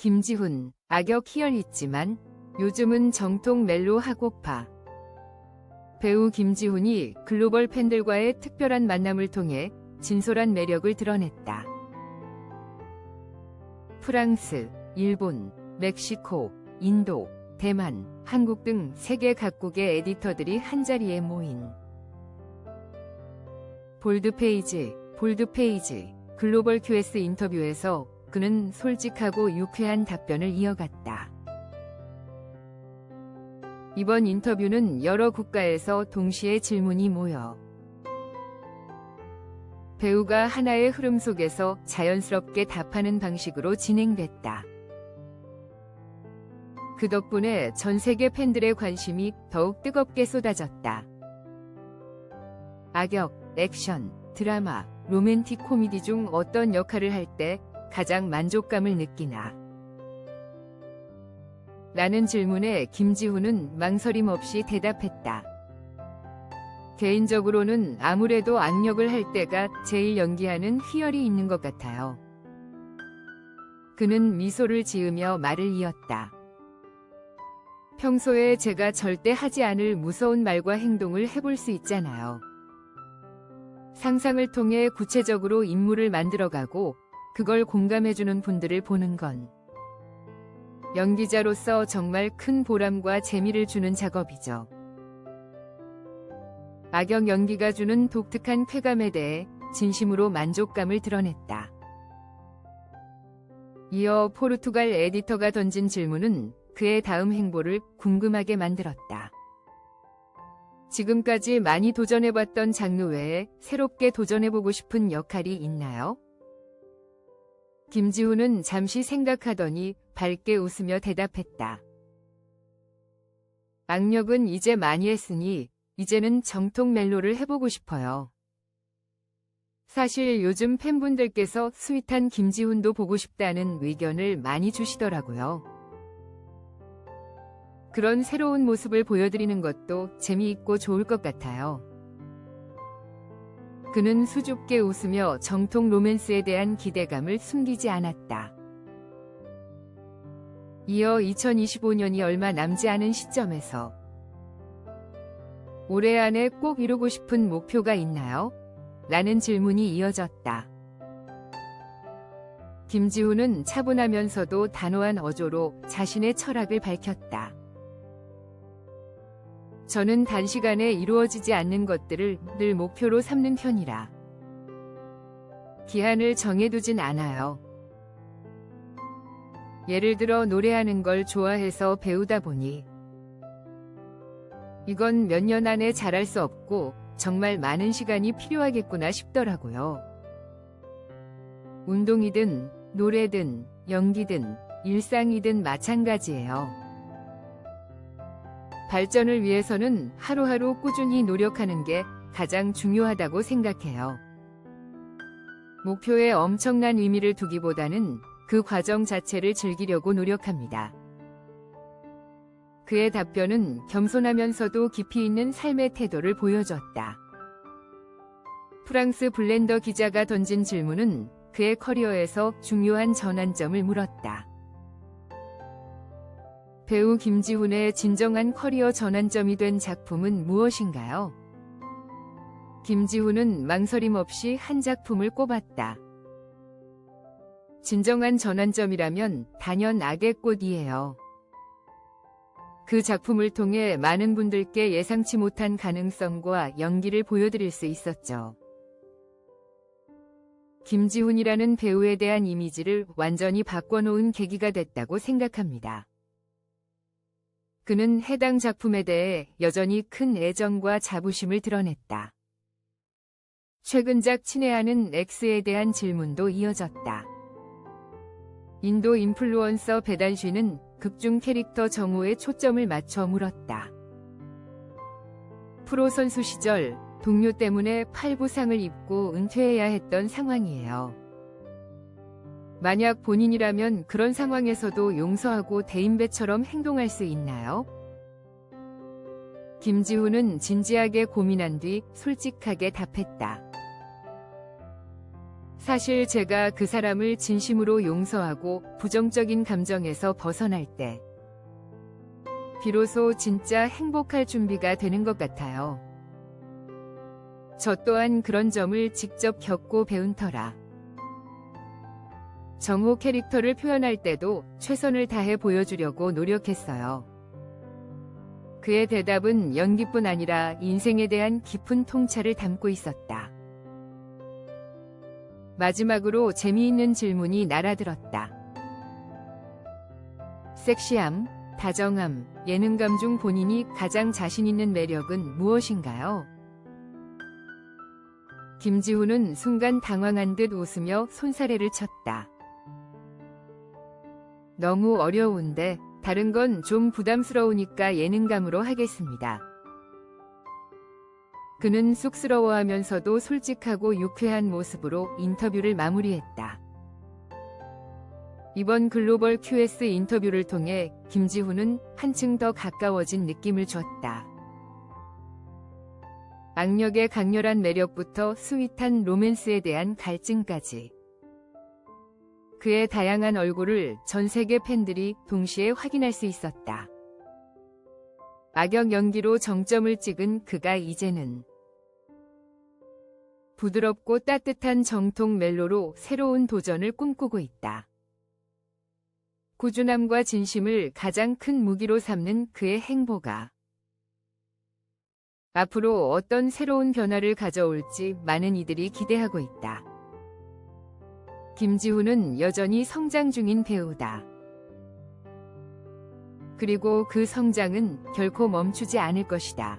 김지훈, 악역 희열있지만 요즘은 정통 멜로 하고파. 배우 김지훈이 글로벌 팬들과의 특별한 만남을 통해 진솔한 매력을 드러냈다. 프랑스, 일본, 멕시코, 인도, 대만, 한국 등 세계 각국의 에디터들이 한자리에 모인 볼드페이지, 볼드페이지, 글로벌 QS 인터뷰에서 그는 솔직하고 유쾌한 답변을 이어갔다. 이번 인터뷰는 여러 국가에서 동시에 질문이 모여 배우가 하나의 흐름 속에서 자연스럽게 답하는 방식으로 진행됐다. 그 덕분에 전 세계 팬들의 관심이 더욱 뜨겁게 쏟아졌다. 악역, 액션, 드라마, 로맨틱 코미디 중 어떤 역할을 할 때 가장 만족감을 느끼나? 라는 질문에 김지훈은 망설임 없이 대답했다. 개인적으로는 아무래도 악역을 할 때가 제일 연기하는 희열이 있는 것 같아요. 그는 미소를 지으며 말을 이었다. 평소에 제가 절대 하지 않을 무서운 말과 행동을 해볼 수 있잖아요. 상상을 통해 구체적으로 인물을 만들어가고 그걸 공감해주는 분들을 보는 건 연기자로서 정말 큰 보람과 재미를 주는 작업이죠. 악역 연기가 주는 독특한 쾌감에 대해 진심으로 만족감을 드러냈다. 이어 포르투갈 에디터가 던진 질문은 그의 다음 행보를 궁금하게 만들었다. 지금까지 많이 도전해봤던 장르 외에 새롭게 도전해보고 싶은 역할이 있나요? 김지훈은 잠시 생각하더니 밝게 웃으며 대답했다. 악력은 이제 많이 했으니 이제는 정통 멜로를 해보고 싶어요. 사실 요즘 팬분들께서 스윗한 김지훈도 보고 싶다는 의견을 많이 주시더라고요. 그런 새로운 모습을 보여드리는 것도 재미있고 좋을 것 같아요. 그는 수줍게 웃으며 정통 로맨스에 대한 기대감을 숨기지 않았다. 이어 2025년이 얼마 남지 않은 시점에서 올해 안에 꼭 이루고 싶은 목표가 있나요? 라는 질문이 이어졌다. 김지훈은 차분하면서도 단호한 어조로 자신의 철학을 밝혔다. 저는 단시간에 이루어지지 않는 것들을 늘 목표로 삼는 편이라. 기한을 정해두진 않아요. 예를 들어 노래하는 걸 좋아해서 배우다 보니 이건 몇 년 안에 잘할 수 없고 정말 많은 시간이 필요하겠구나 싶더라고요. 운동이든 노래든 연기든 일상이든 마찬가지예요. 발전을 위해서는 하루하루 꾸준히 노력하는 게 가장 중요하다고 생각해요. 목표에 엄청난 의미를 두기보다는 그 과정 자체를 즐기려고 노력합니다. 그의 답변은 겸손하면서도 깊이 있는 삶의 태도를 보여줬다. 프랑스 블렌더 기자가 던진 질문은 그의 커리어에서 중요한 전환점을 물었다. 배우 김지훈의 진정한 커리어 전환점이 된 작품은 무엇인가요? 김지훈은 망설임 없이 한 작품을 꼽았다. 진정한 전환점이라면 단연 악의 꽃이에요. 그 작품을 통해 많은 분들께 예상치 못한 가능성과 연기를 보여드릴 수 있었죠. 김지훈이라는 배우에 대한 이미지를 완전히 바꿔놓은 계기가 됐다고 생각합니다. 그는 해당 작품에 대해 여전히 큰 애정과 자부심을 드러냈다. 최근작 친애하는 X에 대한 질문도 이어졌다. 인도 인플루언서 배단쉬는 극중 캐릭터 정우에 초점을 맞춰 물었다. 프로 선수 시절 동료 때문에 팔부상을 입고 은퇴해야 했던 상황이에요. 만약 본인이라면 그런 상황에서도 용서하고 대인배처럼 행동할 수 있나요? 김지훈은 진지하게 고민한 뒤 솔직하게 답했다. 사실 제가 그 사람을 진심으로 용서하고 부정적인 감정에서 벗어날 때 비로소 진짜 행복할 준비가 되는 것 같아요. 저 또한 그런 점을 직접 겪고 배운 터라. 정호 캐릭터를 표현할 때도 최선을 다해 보여주려고 노력했어요. 그의 대답은 연기뿐 아니라 인생에 대한 깊은 통찰을 담고 있었다. 마지막으로 재미있는 질문이 날아들었다. 섹시함, 다정함, 예능감 중 본인이 가장 자신 있는 매력은 무엇인가요? 김지훈은 순간 당황한 듯 웃으며 손사래를 쳤다. 너무 어려운데 다른 건 좀 부담스러우니까 예능감으로 하겠습니다. 그는 쑥스러워하면서도 솔직하고 유쾌한 모습으로 인터뷰를 마무리했다. 이번 글로벌 QS 인터뷰를 통해 김지훈은 한층 더 가까워진 느낌을 줬다. 악력의 강렬한 매력부터 스윗한 로맨스에 대한 갈증까지. 그의 다양한 얼굴을 전 세계 팬들이 동시에 확인할 수 있었다. 악역 연기로 정점을 찍은 그가 이제는 부드럽고 따뜻한 정통 멜로로 새로운 도전을 꿈꾸고 있다. 꾸준함과 진심을 가장 큰 무기로 삼는 그의 행보가 앞으로 어떤 새로운 변화를 가져올지 많은 이들이 기대하고 있다. 김지훈은 여전히 성장 중인 배우다. 그리고 그 성장은 결코 멈추지 않을 것이다.